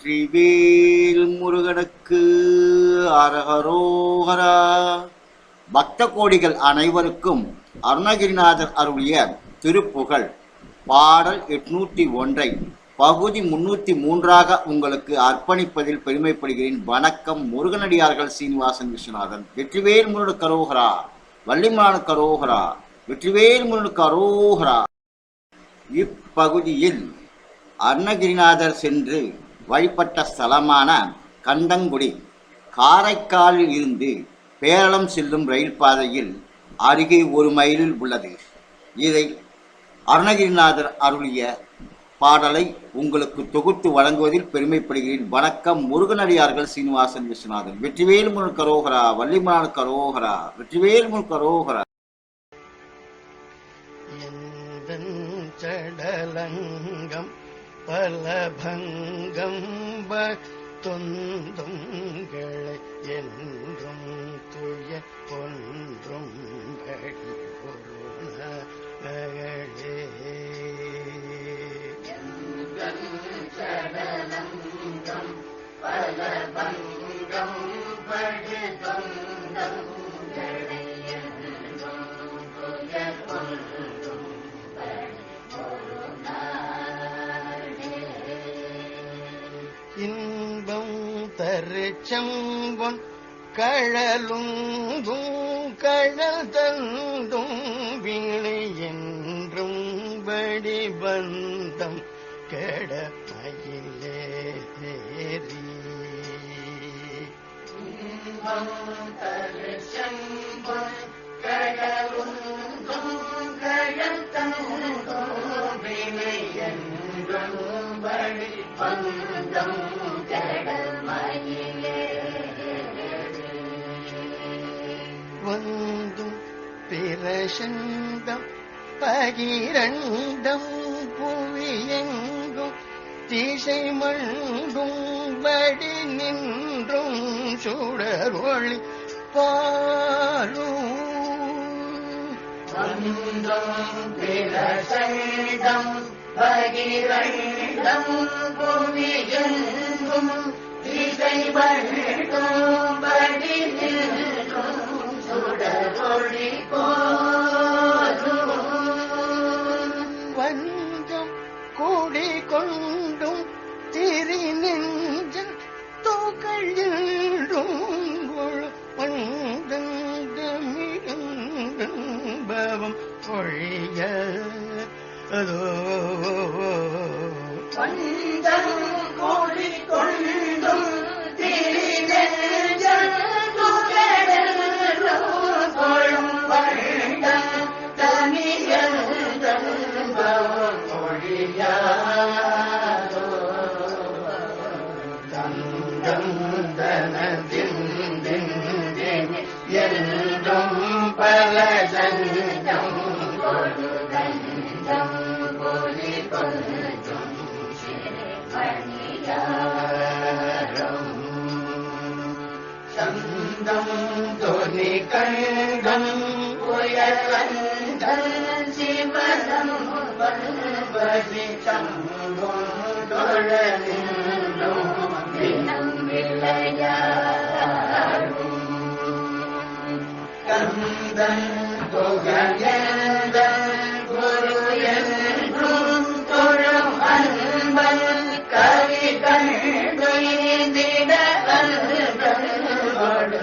வெற்றிவேல் முருகனுக்கு அரகரோகரா பக்த கோடிகள் அனைவருக்கும் அருணகிரிநாதர் அருளிய திருப்புகழ். பாடல் எட்நூற்றி ஒன்றை. பகுதி முன்னூற்றி மூன்றாக உங்களுக்கு அர்ப்பணிப்பதில் பெருமைப்படுகிறேன். வணக்கம் முருகனடியார்கள் சீனிவாசன் விஸ்வநாதன். வெற்றிவேல் முருகன் கரோகரா வள்ளிமான கரோகரா வெற்றிவேல் முருகனு கரோகரா இப்பகுதியில் அருணகிரிநாதர் சென்று வழிபட்ட ஸ்தலமான கண்டங்குடி. காரைக்காலில் இருந்து பேரளம் செல்லும் ரயில் பாதையில் அருகே ஒரு மைலில் உள்ளது. இதை அருணகிரிநாதர் அருளிய பாடலை உங்களுக்கு தொகுத்து வழங்குவதில் பெருமைப்படுகிறேன். வணக்கம் முருகனடியார்கள் சீனிவாசன் விஸ்வநாதன். வெற்றிவேல் முன் கரோகரா வள்ளிமலான கரோகரா வெற்றிவேல் முன் கரோகரா. சடலங்கம் பலபங்கம் தொந்துங்களை இன்பம் தரு செம்பொன் கழலுந்தும் கழல் தந்தும் வினை என்றும் வடிபந்தம் கடமையிலே தேறி. கழலுந்தும் கழல் தந்தும் வீணை என்றும் படி பந்தம் வந்தும் பிரசண்டம் பகிரண்டம் புவியெங்கும் திசை மண்டும் படி நின்றும் சுடர் ஒளி பாலும். வந்தும் பிரசண்டம் பூமி எங்கும் திசை மண்டும் படி நின்றும் சுடரொளி போதும் வஞ்சம் கூடி கொண்டும் திரி நெஞ்சல் தோக்கள் பவம் பொழிய அதோ வஞ்சம் கூடி கொண்டும் திரி நெஞ்சல் என்றும் பல சஞ்சம் कन्दम् ध्वनिकण्डम् पुयकन्दम् शिवदम् वन्वसितम् दोळनिन्दम् विलया। कन्दम्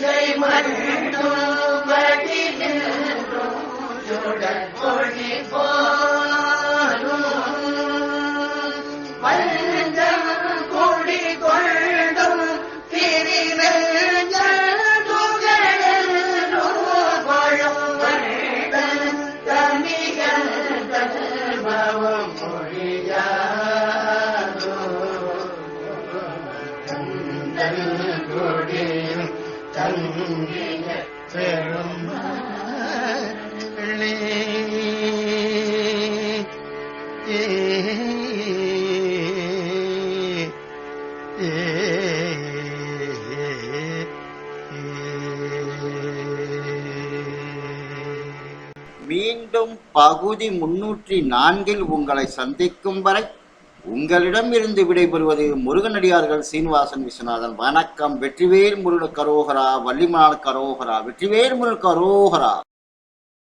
இசை மட்டும் நின்றும் சுடர் போலும். வந்தம் கூடி கொண்டும் தங்கிய ஏ மீண்டும் பகுதி முன்னூற்றி நான்கில் உங்களை சந்திக்கும் வரை உங்களிடம் இருந்து விடைபெறுவது முருகனடியார்கள் சீனிவாசன் விஸ்வநாதன். வணக்கம். வெற்றிவேல் முருகன் கரோகரா வள்ளிமலால் கரோகரா வெற்றிவேல் முருகன் கரோகரா.